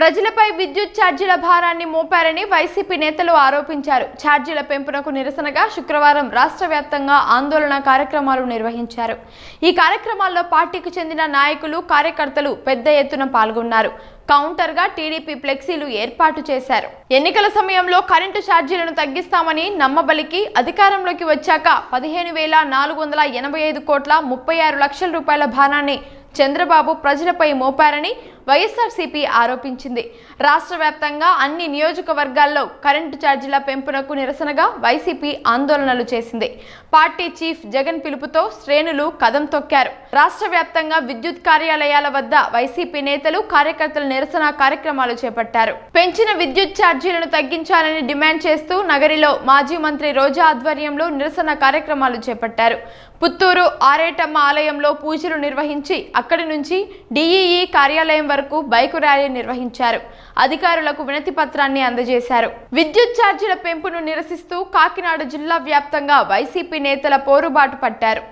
ప్రజలపై విద్యుత్ ఛార్జీల భారాన్ని మోపారని వైసీపీ నేతలు ఆరోపించారు. ఛార్జీల పెంపునకు నిరసనగా శుక్రవారం రాష్ట్ర వ్యాప్తంగా ఆందోళన కార్యక్రమాలు నిర్వహించారు. ఈ కార్యక్రమాల్లో పార్టీకి చెందిన నాయకులు కార్యకర్తలు పెద్ద ఎత్తున పాల్గొన్నారు. కౌంటర్గా టీడీపీ ఫ్లెక్సీలు ఏర్పాటు చేశారు. ఎన్నికల సమయంలో కరెంటు ఛార్జీలను తగ్గిస్తామని నమ్మబలికి అధికారంలోకి వచ్చాక పదిహేను వేల నాలుగు వందల ఎనభై ఐదు కోట్ల ముప్పై ఆరు లక్షల రూపాయల భారాన్ని చంద్రబాబు ప్రజలపై మోపారని వైఎస్ఆర్సీపీ ఆరోపించింది. రాష్ట్ర వ్యాప్తంగా అన్ని నియోజకవర్గాల్లో కరెంటు ఛార్జీల పెంపునకు నిరసనగా వైసీపీ ఆందోళనలు చేసింది. పార్టీ చీఫ్ జగన్ పిలుపుతో శ్రేణులు కదం తొక్కారు. రాష్ట్ర వ్యాప్తంగా విద్యుత్ కార్యాలయాల వద్ద వైసీపీ నేతలు కార్యకర్తలు నిరసన కార్యక్రమాలు చేపట్టారు. పెంచిన విద్యుత్ ఛార్జీలను తగ్గించాలని డిమాండ్ చేస్తూ నగరిలో మాజీ మంత్రి రోజా ఆధ్వర్యంలో నిరసన కార్యక్రమాలు చేపట్టారు. పుత్తూరు ఆరేటమ్మ ఆలయంలో పూజలు నిర్వహించి అక్కడి నుంచి డిఈఈ కార్యాలయం వరకు బైకు ర్యాలీ నిర్వహించారు. అధికారులకు వినతి పత్రాన్ని అందజేశారు. విద్యుత్ ఛార్జీల పెంపును నిరసిస్తూ కాకినాడ జిల్లా వ్యాప్తంగా వైసీపీ నేతల పోరుబాటు పట్టారు.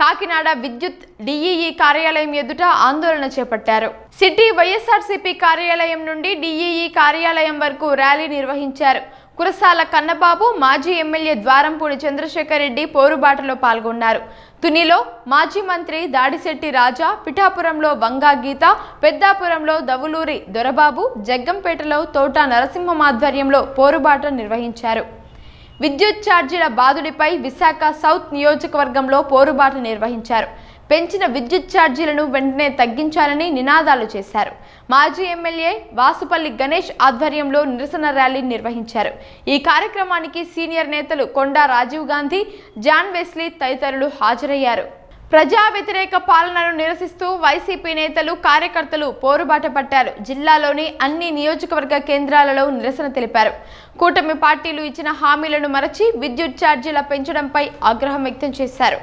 కాకినాడ విద్యుత్ డిఈఈ కార్యాలయం ఎదుట ఆందోళన చేపట్టారు. సిటీ వైఎస్ఆర్సీపీ కార్యాలయం నుండి డిఈఈ కార్యాలయం వరకు ర్యాలీ నిర్వహించారు. కురసాల కన్నబాబు మాజీ ఎమ్మెల్యే ద్వారంపూడి చంద్రశేఖర్ రెడ్డి పోరుబాటలో పాల్గొన్నారు. తునిలో మాజీ మంత్రి దాడిశెట్టి రాజా పిఠాపురంలో వంగా గీత పెద్దాపురంలో దవులూరి దొరబాబు జగ్గంపేటలో తోట నరసింహం ఆధ్వర్యంలో పోరుబాట నిర్వహించారు. విద్యుత్ ఛార్జీల బాదుడిపై విశాఖ సౌత్ నియోజకవర్గంలో పోరుబాట్లు నిర్వహించారు. పెంచిన విద్యుత్ ఛార్జీలను వెంటనే తగ్గించాలని నినాదాలు చేశారు. మాజీ ఎమ్మెల్యే వాసుపల్లి గణేష్ ఆధ్వర్యంలో నిరసన ర్యాలీ నిర్వహించారు. ఈ కార్యక్రమానికి సీనియర్ నేతలు కొండా రాజీవ్ గాంధీ జాన్ వెస్లీ తదితరులు హాజరయ్యారు. ప్రజా వ్యతిరేక పాలనను నిరసిస్తూ వైసీపీ నేతలు కార్యకర్తలు పోరుబాట పట్టారు. జిల్లాలోని అన్ని నియోజకవర్గ కేంద్రాలలో నిరసన తెలిపారు. కూటమి పార్టీలు ఇచ్చిన హామీలను మరచి విద్యుత్ ఛార్జీల పెంచడంపై ఆగ్రహం వ్యక్తం చేశారు.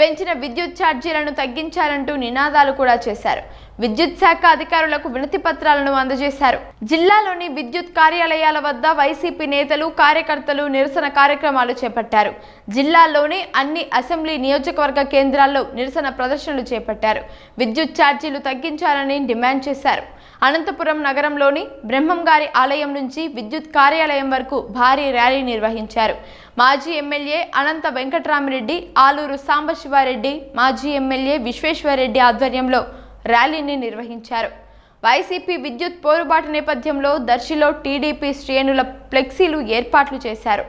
పెంచిన విద్యుత్ ఛార్జీలను తగ్గించాలంటూ నినాదాలు కూడా చేశారు. విద్యుత్ శాఖ అధికారులకు వినతి పత్రాలను అందజేశారు. జిల్లాలోని విద్యుత్ కార్యాలయాల వద్ద వైసీపీ నేతలు కార్యకర్తలు నిరసన కార్యక్రమాలు చేపట్టారు. జిల్లాలోని అన్ని అసెంబ్లీ నియోజకవర్గ కేంద్రాల్లో నిరసన ప్రదర్శనలు చేపట్టారు. విద్యుత్ ఛార్జీలు తగ్గించాలని డిమాండ్ చేశారు. అనంతపురం నగరంలోని బ్రహ్మంగారి ఆలయం నుంచి విద్యుత్ కార్యాలయం వరకు భారీ ర్యాలీ నిర్వహించారు. మాజీ ఎమ్మెల్యే అనంత వెంకట్రామిరెడ్డి ఆలూరు సాంబశివారెడ్డి మాజీ ఎమ్మెల్యే విశ్వేశ్వరరెడ్డి ఆధ్వర్యంలో ర్యాలీని నిర్వహించారు. వైసీపీ విద్యుత్ పోరుబాటు నేపథ్యంలో దర్శిలో టీడీపీ శ్రేణుల ఫ్లెక్సీలు ఏర్పాట్లు చేశారు.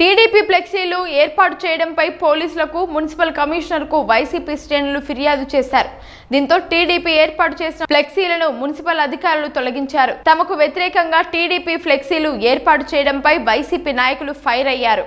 టీడీపీ ఫ్లెక్సీలు ఏర్పాటు చేయడంపై పోలీసులకు మున్సిపల్ కమిషనర్కు వైసీపీ శ్రేణులు ఫిర్యాదు చేశారు. దీంతో టీడీపీ ఏర్పాటు చేసిన ఫ్లెక్సీలను మున్సిపల్ అధికారులు తొలగించారు. తమకు వ్యతిరేకంగా టీడీపీ ఫ్లెక్సీలు ఏర్పాటు చేయడంపై వైసీపీ నాయకులు ఫైర్ అయ్యారు.